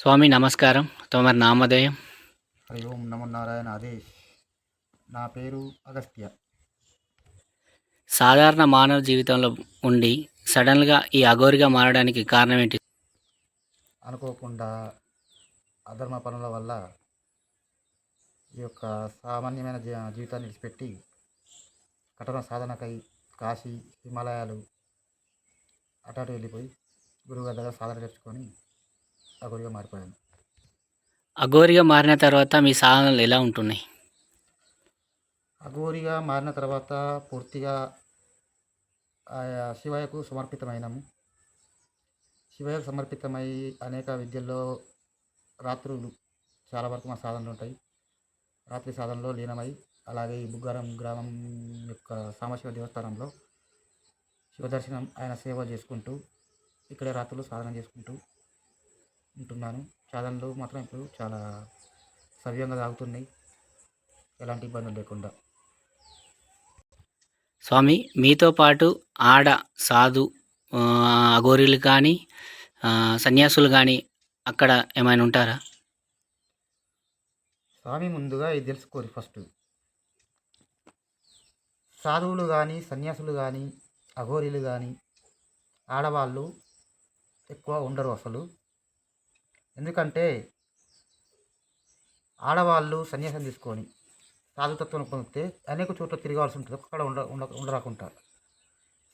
స్వామి నమస్కారం. తమరి నామధేయం హరి ఓం నమో నారాయణ ఆదేశ్. నా పేరు అగస్త్య. సాధారణ మానవ జీవితంలో ఉండి సడన్గా ఈ అఘోరిగా మారడానికి కారణం ఏంటి? అనుకోకుండా అధర్మ పనుల వల్ల ఈ యొక్క సామాన్యమైన జీవితాన్ని విడిచిపెట్టి కఠిన సాధనకై కాశీ హిమాలయాలు అటు అటు వెళ్ళిపోయి గురువుగారి దగ్గర సాధన తెచ్చుకొని అగురిగా మారిపోయాను. అఘోరిగా మారిన తర్వాత మీ సాధనలు ఎలా ఉంటున్నాయి? అఘోరిగా మారిన తర్వాత పూర్తిగా ఆయా శివయ్యకు సమర్పితమైనము. శివయ్యకు సమర్పితమై అనేక విద్యల్లో రాత్రులు చాలా వరకు మా సాధనలు ఉంటాయి. రాత్రి సాధనలో లీనమై అలాగే ఈ బుగ్గారం గ్రామం యొక్క సామశివ దేవస్థానంలో శివదర్శనం ఆయన సేవ చేసుకుంటూ ఇక్కడే రాత్రులు సాధన చేసుకుంటూ ఉంటున్నాను. సాధనలు మాత్రం ఇప్పుడు చాలా సవ్యంగా సాగుతున్నాయి ఎలాంటి ఇబ్బందులు లేకుండా. స్వామి మీతో పాటు ఆడ సాధు అఘోరీలు కానీ సన్యాసులు కానీ అక్కడ ఏమైనా ఉంటారా? స్వామి ముందుగా ఇది తెలుసుకోరు ఫస్ట్. సాధువులు కానీ సన్యాసులు కానీ అఘోరీలు కానీ ఆడవాళ్ళు ఎక్కువ ఉండరు అసలు. ఎందుకంటే ఆడవాళ్ళు సన్యాసం తీసుకొని సాధుతత్వం పొందితే అనేక చోట్ల తిరగాల్సి ఉంటుంది. ఒక్కడ ఉండ ఉండ ఉండరాకుండా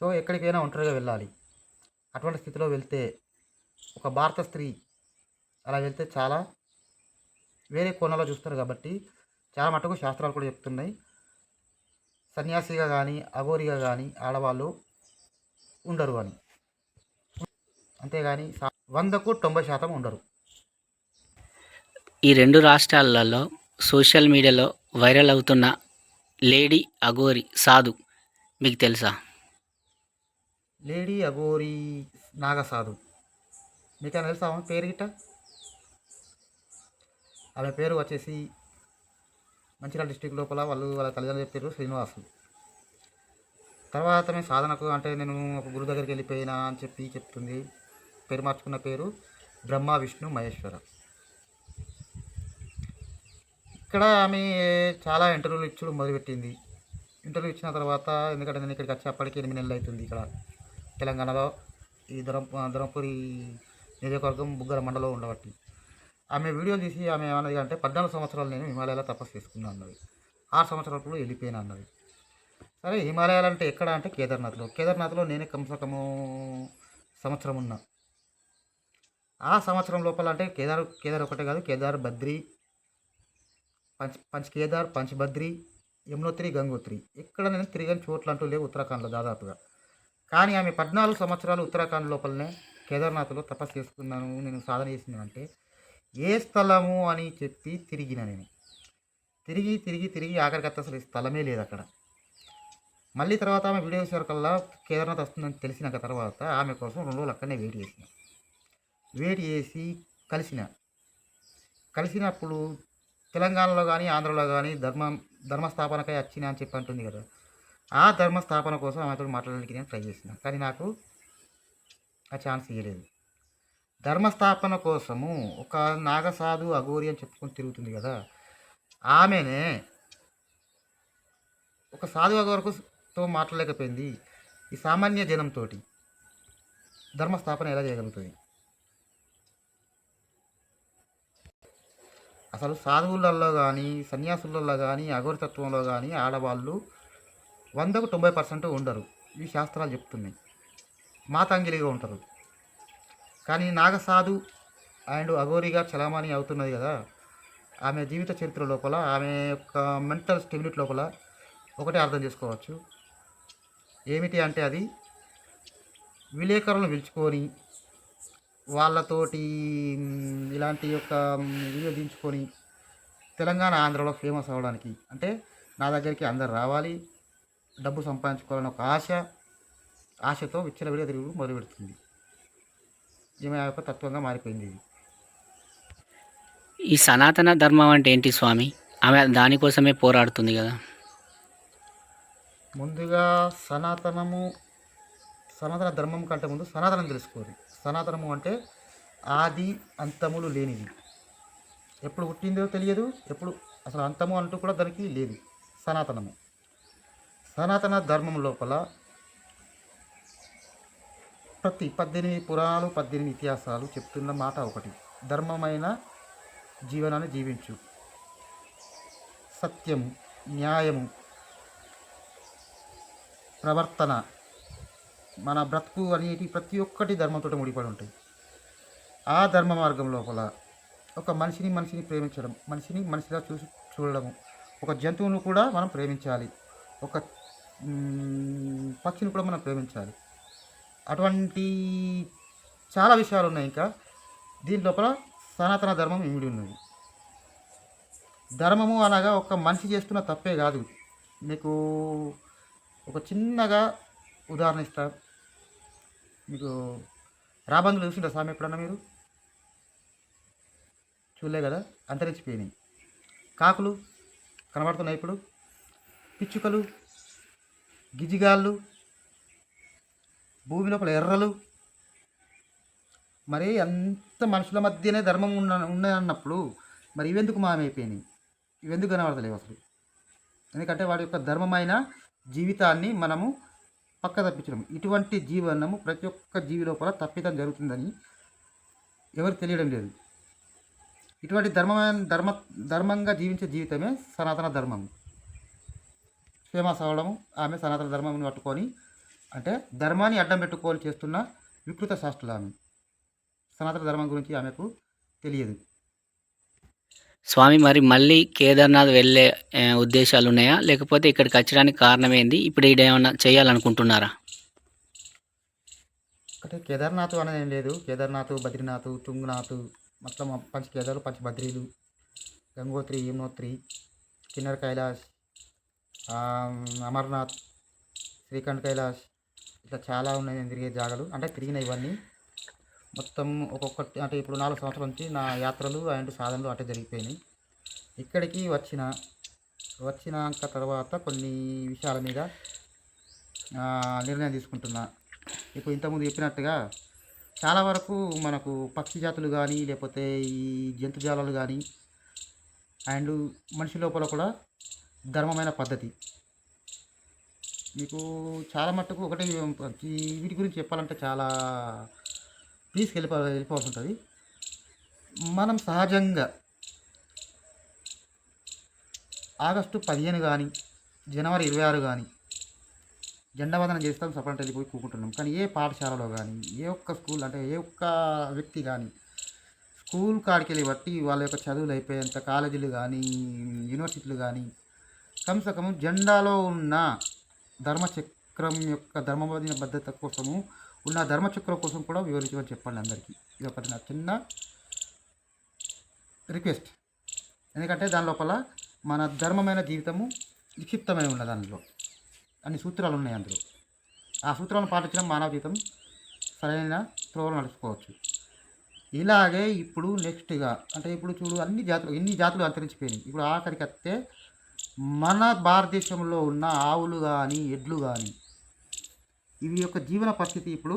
సో ఎక్కడికైనా ఒంటరిగా వెళ్ళాలి. అటువంటి స్థితిలో వెళ్తే ఒక భారత స్త్రీ అలా వెళ్తే చాలా వేరే కోణంలో చూస్తారు కాబట్టి చాలా మటుకు శాస్త్రాలు కూడా చెప్తున్నాయి. సన్యాసిగా కానీ అఘోరిగా కానీ ఆడవాళ్ళు ఉండరు అని. అంతేగాని వందకు తొంభై శాతం ఉండరు. ఈ రెండు రాష్ట్రాలలో సోషల్ మీడియాలో వైరల్ అవుతున్న లేడీ అఘోరి సాధు మీకు తెలుసా? లేడీ అఘోరి నాగసాధు మీకు తెలుసా ఆమె పేరు గిట్ట? ఆమె పేరు వచ్చేసి మంచిర్యాల డిస్టిక్ లోపల వాళ్ళు వాళ్ళ తల్లిదండ్రులు చెప్పారు శ్రీనివాసు తర్వాత మేము సాధనకు అంటే నేను ఒక గురు దగ్గరికి వెళ్ళిపోయినా అని చెప్పి చెప్తుంది. పేరు మార్చుకున్న పేరు బ్రహ్మ విష్ణు మహేశ్వర. ఇక్కడ ఆమె చాలా ఇంటర్వ్యూలు ఇచ్చడం మొదలుపెట్టింది. ఇంటర్వ్యూ ఇచ్చిన తర్వాత ఎందుకంటే నేను ఇక్కడికి వచ్చేప్పటికి ఎనిమిది నెలలు అవుతుంది ఇక్కడ. తెలంగాణలో ఈ ధరం ధర్మపురి నియోజకవర్గం బుగ్గర మండలం ఉండబట్టి. ఆమె వీడియో తీసి ఆమె ఏమన్నది అంటే పద్నాలుగు సంవత్సరాలు నేను హిమాలయాలో తపస్సు చేసుకున్నాను అన్నది. ఆరు సంవత్సరాలు వెళ్ళిపోయాను అన్నది. సరే హిమాలయాలు అంటే ఎక్కడ అంటే కేదార్నాథ్లో. కేదార్నాథ్లో నేనే కమ్సకము సంవత్సరం ఉన్నా. ఆ సంవత్సరం లోపల అంటే కేదార్ కేదార్ ఒకటే కాదు కేదార్ బద్రి పంచ్ పంచ్ కేదార్ పంచభద్రి యమునోత్రి గంగోత్రి. ఇక్కడ నేను తిరిగిన చోట్ల అంటూ లేవు ఉత్తరాఖండ్లో దాదాపుగా. కానీ ఆమె పద్నాలుగు సంవత్సరాలు ఉత్తరాఖండ్ లోపలనే కేదార్నాథ్లో తపస్సు చేసుకున్నాను నేను సాధన చేసింది అంటే ఏ స్థలము అని చెప్పి తిరిగిన నేను. తిరిగి తిరిగి తిరిగి ఆఖరికి అసలు స్థలమే లేదు అక్కడ. మళ్ళీ తర్వాత ఆమె వీడియో కల్లా కేదార్నాథ్ వస్తుందని తెలిసినాక తర్వాత ఆమె కోసం రెండు రోజులు అక్కడనే వెయిట్ చేసిన. వెయిట్ చేసి కలిసిన. కలిసినప్పుడు తెలంగాణలో కానీ ఆంధ్రలో కానీ ధర్మ ధర్మస్థాపనకై వచ్చిన అని చెప్పి అంటుంది కదా. ఆ ధర్మస్థాపన కోసం ఆమెతో మాట్లాడడానికి నేను ట్రై చేసిన. కానీ నాకు ఆ ఛాన్స్ ఇవ్వలేదు ధర్మస్థాపన కోసము ఒక నాగసాధు అఘోరి అని చెప్పుకొని తిరుగుతుంది కదా. ఆమెనే ఒక సాధు అఘోరకుతో మాట్లాడలేకపోయింది ఈ సామాన్య జనంతో ధర్మస్థాపన ఎలా చేయగలుగుతుంది? అసలు సాధువులలో కానీ సన్యాసులలో కానీ అఘోరతత్వంలో కానీ ఆడవాళ్ళు వందకు తొంభై పర్సెంట్ ఉండరు. ఈ శాస్త్రాలు చెప్తున్నాయి. మాతాంగిలిగా ఉంటారు. కానీ నాగసాధు అండ్ అఘోరిగా చలామణి అవుతున్నది కదా ఆమె జీవిత చరిత్ర లోపల ఆమె యొక్క మెంటల్ స్టెబిలిటీ లోపల ఒకటే అర్థం చేసుకోవచ్చు. ఏమిటి అంటే అది విలేకరులను పిలుచుకొని వాళ్ళతోటి ఇలాంటి యొక్క వీడియో దించుకొని తెలంగాణ ఆంధ్రలో ఫేమస్ అవ్వడానికి. అంటే నా దగ్గరికి అందరు రావాలి డబ్బు సంపాదించుకోవాలని ఒక ఆశ ఆశతో విచ్చలవిడిగా తిరుగు మొదలు పెడుతుంది. ఈమె యొక్క తత్వంగా మారిపోయింది ఇది. ఈ సనాతన ధర్మం అంటే ఏంటి స్వామి? ఆమె దానికోసమే పోరాడుతుంది కదా. ముందుగా సనాతనము సనాతన ధర్మం కంటే ముందు సనాతనం తెలుసుకోవాలి. సనాతనము అంటే ఆది అంతములు లేనిది ఎప్పుడు పుట్టిందో తెలియదు ఎప్పుడు అసలు అంతము అంటూ కూడా దానికి లేదు సనాతనము. సనాతన ధర్మం లోపల ప్రతి పద్దెనిమిది పురాణాలు పద్దెనిమిది ఇతిహాసాలు చెప్తున్న మాట ఒకటి ధర్మమైన జీవనాన్ని జీవించు. సత్యము న్యాయము ప్రవర్తన మన బ్రతుకు అనేటి ప్రతి ఒక్కటి ధర్మంతో ముడిపడి ఉంటాయి. ఆ ధర్మ మార్గం లోపల ఒక మనిషిని మనిషిని ప్రేమించడం మనిషిని మనిషిగా చూసి చూడడము ఒక జంతువును కూడా మనం ప్రేమించాలి. ఒక పక్షిని కూడా మనం ప్రేమించాలి. అటువంటి చాలా విషయాలు ఉన్నాయి ఇంకా. దీని లోపల సనాతన ధర్మం ఇమిడి ఉన్నది? ధర్మము అనగా ఒక మనిషి చేస్తున్న తప్పే కాదు. మీకు ఒక చిన్నగా ఉదాహరణ ఇస్తాను మీకు రాబందులు చూసింటారు స్వామి ఎప్పుడన్నా మీరు? చూడలే కదా అంతరించిపోయినాయి. కాకులు కనబడుతున్నాయి ఇప్పుడు. పిచ్చుకలు గిజిగాళ్ళు భూమి లోపల ఎర్రలు. మరి అంత మనుషుల మధ్యనే ధర్మం ఉన్న ఉన్నదన్నప్పుడు మరి ఇవెందుకు మామైపోయినాయి ఇవెందుకు కనబడతలేవు అసలు? ఎందుకంటే వాడి యొక్క ధర్మమైన జీవితాన్ని మనము పక్క తప్పించడం. ఇటువంటి జీవనము ప్రతి ఒక్క జీవి లోపల తప్పిదం జరుగుతుందని ఎవరు తెలియడం లేదు. ఇటువంటి ధర్మమైన ధర్మ ధర్మంగా జీవించే జీవితమే సనాతన ధర్మం ఫేమస్ అవ్వడము ఆమె సనాతన ధర్మంని పట్టుకొని అంటే ధర్మాన్ని అడ్డం పెట్టుకొని చేస్తున్న వికృత శాస్త్రులు ఆమె. సనాతన ధర్మం గురించి ఆమెకు తెలియదు. స్వామి మరి మళ్ళీ కేదార్నాథ్ వెళ్ళే ఉద్దేశాలు ఉన్నాయా లేకపోతే ఇక్కడికి వచ్చడానికి కారణం ఏంది ఇప్పుడు ఇక్కడ ఏమన్నా చేయాలనుకుంటున్నారా? అంటే కేదార్నాథ్ అనేది ఏం లేదు. కేదార్నాథ్ బద్రీనాథ్ తుంగనాథ్ మొత్తం పంచ కేదారు పంచ బద్రీలు గంగోత్రి యమునోత్రి కిన్నర్ కైలాష్ అమర్నాథ్ శ్రీఖండ్ కైలాష్ ఇట్లా చాలా ఉన్నాయి నేను తిరిగే జాగాలు. అంటే తిరిగిన ఇవన్నీ. మొత్తం ఒక్కొక్కటి అంటే ఇప్పుడు నాలుగు సంవత్సరాల నుంచి నా యాత్రలు అండ్ సాధనలు అటే జరిగిపోయినాయి. ఇక్కడికి వచ్చిన వచ్చినాక తర్వాత కొన్ని విషయాల మీద నిర్ణయం తీసుకుంటున్నా. ఇప్పుడు ఇంతకుముందు చెప్పినట్టుగా చాలా వరకు మనకు పక్షి జాతులు కానీ లేకపోతే ఈ జంతుజాలాలు కానీ అండ్ మనిషి లోపల కూడా ధర్మమైన పద్ధతి. మీకు చాలా మట్టుకు ఒకటి వీటి గురించి చెప్పాలంటే చాలా ప్లీజ్ వెళ్ళిపో వెళ్ళిపోవాల్సి ఉంటుంది మనం సహజంగా ఆగస్టు పదిహేను కానీ జనవరి ఇరవై ఆరు కానీ జెండావందనం చేస్తాం సపరేట్ వెళ్ళిపోయి కూకుంటున్నాం. కానీ ఏ పాఠశాలలో కానీ ఏ ఒక్క స్కూల్ అంటే ఏ ఒక్క వ్యక్తి కానీ స్కూల్ కాడికి వెళ్ళి బట్టి వాళ్ళ యొక్క చదువులు అయిపోయేంత కాలేజీలు కానీ యూనివర్సిటీలు కానీ కమ్సే జెండాలో ఉన్న ధర్మచక్రం యొక్క ధర్మబద్ధ భద్రత కోసము ఉన్న ధర్మచక్రం కోసం కూడా వివరించమని చెప్పండి అందరికీ. ఇది ఒకటి నా చిన్న రిక్వెస్ట్. ఎందుకంటే దాని లోపల మన ధర్మమైన జీవితము నిక్షిప్తమై ఉన్న దానిలో అన్ని సూత్రాలు ఉన్నాయి అందులో. ఆ సూత్రాలను పాటించడం మానవ జీవితం సరైన త్రోవలు నడుచుకోవచ్చు. ఇలాగే ఇప్పుడు నెక్స్ట్గా అంటే ఇప్పుడు చూడు అన్ని జాతులు ఎన్ని జాతులు అంతరించిపోయినాయి. ఇప్పుడు ఆఖరికి వస్తే మన భారతదేశంలో ఉన్న ఆవులు కానీ ఎడ్లు కానీ ఇవి యొక్క జీవన పరిస్థితి ఇప్పుడు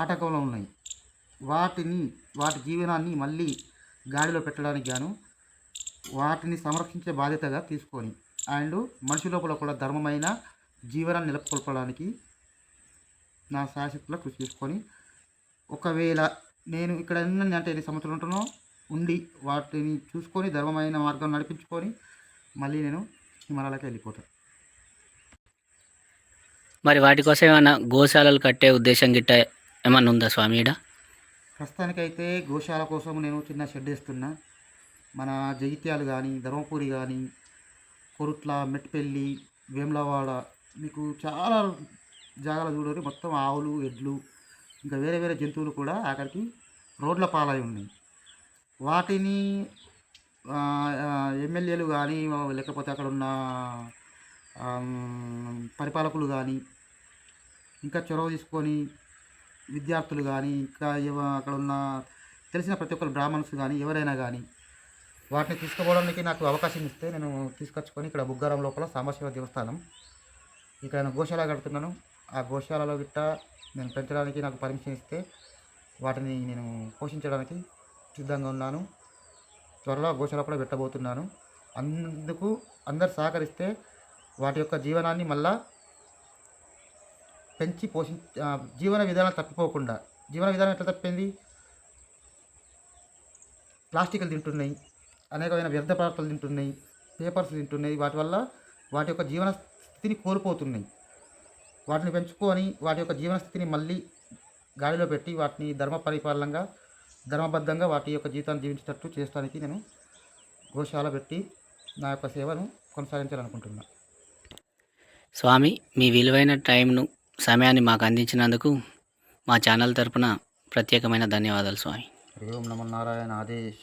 ఆటంకంలో ఉన్నాయి. వాటిని వాటి జీవనాన్ని మళ్ళీ గాడిలో పెట్టడానికి గాను వాటిని సంరక్షించే బాధ్యతగా తీసుకొని అండ్ మనిషి లోపల కూడా ధర్మమైన జీవనాన్ని నిలకొల్పడానికి నా శాశక్తిలో కృషి చేసుకొని ఒకవేళ నేను ఇక్కడ ఎన్ని అంటే ఎన్ని సంవత్సరాలు ఉంటున్నానో ఉండి వాటిని చూసుకొని ధర్మమైన మార్గం నడిపించుకొని మళ్ళీ నేను హిమాలయాలకు వెళ్ళిపోతాను. మరి వాటి కోసం ఏమైనా గోశాలలు కట్టే ఉద్దేశం గిట్ట ఏమన్నా ఉందా స్వామి ఈడ ప్రస్తుతానికైతే గోశాల కోసం నేను చిన్న షెడ్ వేస్తున్నా. మన జగిత్యాలు కానీ ధర్మపురి కానీ కొరుట్ల మెట్పల్లి వేములవాడ మీకు చాలా జాగాలు చూడరు. మొత్తం ఆవులు ఎడ్లు ఇంకా వేరే వేరే జంతువులు కూడా అక్కడికి రోడ్ల పాలై ఉన్నాయి. వాటిని ఎమ్మెల్యేలు కానీ లేకపోతే అక్కడ ఉన్న పరిపాలకులు కానీ ఇంకా చొరవ తీసుకొని విద్యార్థులు కానీ ఇంకా అక్కడ ఉన్న తెలిసిన ప్రతి ఒక్కరు బ్రాహ్మణ్స్ కానీ ఎవరైనా కానీ వాటిని తీసుకుపోవడానికి నాకు అవకాశం ఇస్తే నేను తీసుకొచ్చుకొని ఇక్కడ బుగ్గారం లోపల సాంబశివ దేవస్థానం. ఇక్కడ నేను గోశాల కడుతున్నాను. ఆ గోశాలలో గిట్ట నేను పెంచడానికి నాకు పర్మిషన్ ఇస్తే వాటిని నేను పోషించడానికి సిద్ధంగా ఉన్నాను. త్వరలో గోశాల కూడా పెట్టబోతున్నాను. అందుకు అందరు సహకరిస్తే వాటి యొక్క జీవనాన్ని మళ్ళా పెంచి పోషి జీవన విధానం తప్పిపోకుండా. జీవన విధానం ఎట్లా తప్పింది? ప్లాస్టిక్లు తింటున్నాయి అనేకమైన వ్యర్థ పదార్థాలు తింటున్నాయి పేపర్స్ తింటున్నాయి వాటి వల్ల వాటి యొక్క జీవన స్థితిని కోల్పోతున్నాయి. వాటిని పెంచుకొని వాటి యొక్క జీవన స్థితిని మళ్ళీ గాడిలో పెట్టి వాటిని ధర్మ పరిపాలనగా ధర్మబద్ధంగా వాటి యొక్క జీవితాన్ని జీవించేటట్టు చేయడానికి నేను గోశాల పెట్టి నా యొక్క సేవను కొనసాగించాలనుకుంటున్నాను స్వామి మీ విలువైన టైంను సమయాన్ని మాకు అందించినందుకు మా ఛానల్ తరపున ప్రత్యేకమైన ధన్యవాదాలు స్వామి. ఓం నమో నారాయణ ఆదేశ్.